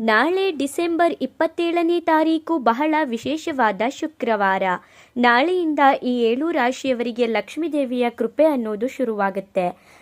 ನಾಳೆ ಡಿಸೆಂಬರ್ ಇಪ್ಪತ್ತೇಳನೇ ತಾರೀಕು ಬಹಳ ವಿಶೇಷವಾದ ಶುಕ್ರವಾರ. ನಾಳೆಯಿಂದ ಈ ಏಳು ರಾಶಿಯವರಿಗೆ ಲಕ್ಷ್ಮೀದೇವಿಯ ಕೃಪೆ ಅನ್ನೋದು ಶುರುವಾಗುತ್ತೆ.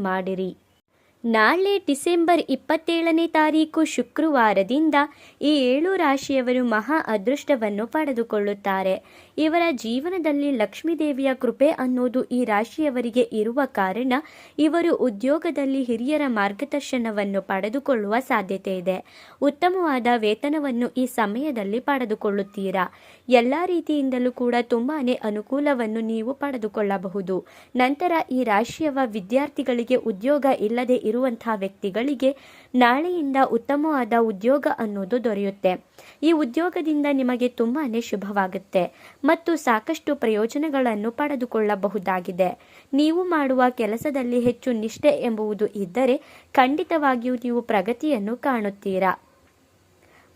ಮಾಡಿರಿ ನಾಳೆ ಡಿಸೆಂಬರ್ ಇಪ್ಪತ್ತೇಳನೇ ತಾರೀಕು ಶುಕ್ರವಾರದಿಂದ ಈ ಏಳು ರಾಶಿಯವರು ಮಹಾ ಅದೃಷ್ಟವನ್ನು ಪಡೆದುಕೊಳ್ಳುತ್ತಾರೆ. ಇವರ ಜೀವನದಲ್ಲಿ ಲಕ್ಷ್ಮೀದೇವಿಯ ಕೃಪೆ ಅನ್ನೋದು ಈ ರಾಶಿಯವರಿಗೆ ಇರುವ ಕಾರಣ ಇವರು ಉದ್ಯೋಗದಲ್ಲಿ ಹಿರಿಯರ ಮಾರ್ಗದರ್ಶನವನ್ನು ಪಡೆದುಕೊಳ್ಳುವ ಸಾಧ್ಯತೆ ಇದೆ. ಉತ್ತಮವಾದ ವೇತನವನ್ನು ಈ ಸಮಯದಲ್ಲಿ ಪಡೆದುಕೊಳ್ಳುತ್ತೀರಾ? ಎಲ್ಲ ರೀತಿಯಿಂದಲೂ ಕೂಡ ತುಂಬಾನೇ ಅನುಕೂಲವನ್ನು ನೀವು ಪಡೆದುಕೊಳ್ಳಬಹುದು. ನಂತರ ಈ ರಾಶಿಯವ ವಿದ್ಯಾರ್ಥಿಗಳಿಗೆ ಉದ್ಯೋಗ ಇಲ್ಲದೆ ಇರುವಂತಹ ವ್ಯಕ್ತಿಗಳಿಗೆ ನಾಳೆಯಿಂದ ಉತ್ತಮವಾದ ಉದ್ಯೋಗ ಅನ್ನೋದು ದೊರೆಯುತ್ತೆ. ಈ ಉದ್ಯೋಗದಿಂದ ನಿಮಗೆ ತುಂಬಾನೇ ಶುಭವಾಗುತ್ತೆ ಮತ್ತು ಸಾಕಷ್ಟು ಪ್ರಯೋಜನಗಳನ್ನು ಪಡೆದುಕೊಳ್ಳಬಹುದಾಗಿದೆ. ನೀವು ಮಾಡುವ ಕೆಲಸದಲ್ಲಿ ಹೆಚ್ಚು ನಿಷ್ಠೆ ಎಂಬುವುದು ಇದ್ದರೆ ಖಂಡಿತವಾಗಿಯೂ ನೀವು ಪ್ರಗತಿಯನ್ನು ಕಾಣುತ್ತೀರಾ?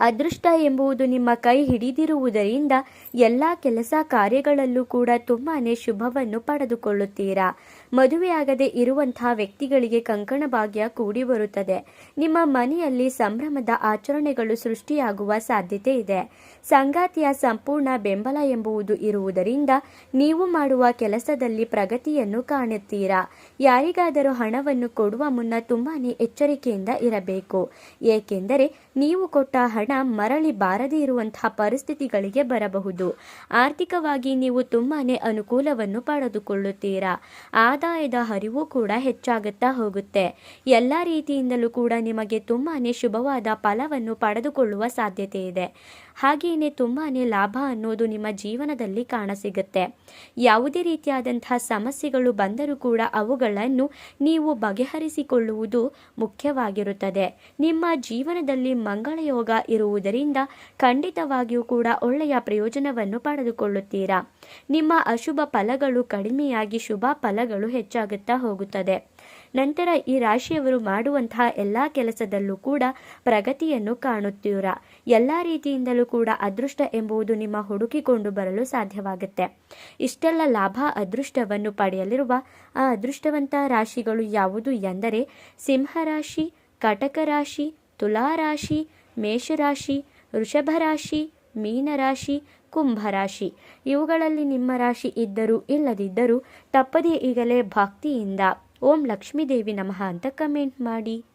ಅದೃಷ್ಟ ಎಂಬುದು ನಿಮ್ಮ ಕೈ ಹಿಡಿದಿರುವುದರಿಂದ ಎಲ್ಲ ಕೆಲಸ ಕಾರ್ಯಗಳಲ್ಲೂ ಕೂಡ ತುಂಬಾನೇ ಶುಭವನ್ನು ಪಡೆದುಕೊಳ್ಳುತ್ತೀರಾ? ಮದುವೆಯಾಗದೆ ಇರುವಂತಹ ವ್ಯಕ್ತಿಗಳಿಗೆ ಕಂಕಣ ಭಾಗ್ಯ ಕೂಡಿ ಬರುತ್ತದೆ. ನಿಮ್ಮ ಮನೆಯಲ್ಲಿ ಸಂಭ್ರಮದ ಆಚರಣೆಗಳು ಸೃಷ್ಟಿಯಾಗುವ ಸಾಧ್ಯತೆ ಇದೆ. ಸಂಗಾತಿಯ ಸಂಪೂರ್ಣ ಬೆಂಬಲ ಎಂಬುವುದು ಇರುವುದರಿಂದ ನೀವು ಮಾಡುವ ಕೆಲಸದಲ್ಲಿ ಪ್ರಗತಿಯನ್ನು ಕಾಣುತ್ತೀರಾ? ಯಾರಿಗಾದರೂ ಹಣವನ್ನು ಕೊಡುವ ಮುನ್ನ ತುಂಬಾನೇ ಎಚ್ಚರಿಕೆಯಿಂದ ಇರಬೇಕು. ಏಕೆಂದರೆ ನೀವು ಕೊಟ್ಟ ಹಣ ಮರಳಿ ಬಾರದೇ ಇರುವಂತಹ ಪರಿಸ್ಥಿತಿಗಳಿಗೆ ಬರಬಹುದು. ಆರ್ಥಿಕವಾಗಿ ನೀವು ತುಂಬಾನೇ ಅನುಕೂಲವನ್ನು ಪಡೆದುಕೊಳ್ಳುತ್ತೀರಾ? ಆದಾಯದ ಹರಿವು ಕೂಡ ಹೆಚ್ಚಾಗುತ್ತಾ ಹೋಗುತ್ತೆ. ಎಲ್ಲ ರೀತಿಯಿಂದಲೂ ಕೂಡ ನಿಮಗೆ ತುಂಬಾನೇ ಶುಭವಾದ ಫಲವನ್ನು ಪಡೆದುಕೊಳ್ಳುವ ಸಾಧ್ಯತೆ ಇದೆ. ಹಾಗೆಯೇ ತುಂಬಾನೇ ಲಾಭ ಅನ್ನೋದು ನಿಮ್ಮ ಜೀವನದಲ್ಲಿ ಕಾಣಸಿಗುತ್ತೆ. ಯಾವುದೇ ರೀತಿಯಾದಂತಹ ಸಮಸ್ಯೆಗಳು ಬಂದರೂ ಕೂಡ ಅವುಗಳನ್ನು ನೀವು ಬಗೆಹರಿಸಿಕೊಳ್ಳುವುದು ಮುಖ್ಯವಾಗಿರುತ್ತದೆ. ನಿಮ್ಮ ಜೀವನದಲ್ಲಿ ಮಂಗಳಯೋಗ ಇರುವುದರಿಂದ ಖಂಡಿತವಾಗಿಯೂ ಕೂಡ ಒಳ್ಳೆಯ ಪ್ರಯೋಜನವನ್ನು ಪಡೆದುಕೊಳ್ಳುತ್ತೀರಾ? ನಿಮ್ಮ ಅಶುಭ ಫಲಗಳು ಕಡಿಮೆಯಾಗಿ ಶುಭ ಫಲಗಳು ಹೆಚ್ಚಾಗುತ್ತಾ ಹೋಗುತ್ತದೆ. ನಂತರ ಈ ರಾಶಿಯವರು ಮಾಡುವಂತಹ ಎಲ್ಲ ಕೆಲಸದಲ್ಲೂ ಕೂಡ ಪ್ರಗತಿಯನ್ನು ಕಾಣುತ್ತೀರಾ? ಎಲ್ಲ ರೀತಿಯಿಂದಲೂ ಕೂಡ ಅದೃಷ್ಟ ಎಂಬುದು ನಿಮ್ಮ ಹುಡುಕಿಕೊಂಡು ಬರಲು ಸಾಧ್ಯವಾಗುತ್ತೆ. ಇಷ್ಟೆಲ್ಲ ಲಾಭ ಅದೃಷ್ಟವನ್ನು ಪಡೆಯಲಿರುವ ಆ ಅದೃಷ್ಟವಂತ ರಾಶಿಗಳು ಯಾವುದು ಎಂದರೆ ಸಿಂಹರಾಶಿ ಕಟಕ ರಾಶಿ ತುಲಾರಾಶಿ ಮೇಷರಾಶಿ ವೃಷಭ ರಾಶಿ ಮೀನರಾಶಿ, ಕುಂಭರಾಶಿ. ಇವುಗಳಲ್ಲಿ ನಿಮ್ಮ ರಾಶಿ ಇದ್ದರೂ ಇಲ್ಲದಿದ್ದರೂ ತಪ್ಪದೇ ಈಗಲೇ ಭಕ್ತಿಯಿಂದ ಓಂ ಲಕ್ಷ್ಮೀದೇವಿ ನಮಃ ಅಂತ ಕಮೆಂಟ್ ಮಾಡಿ.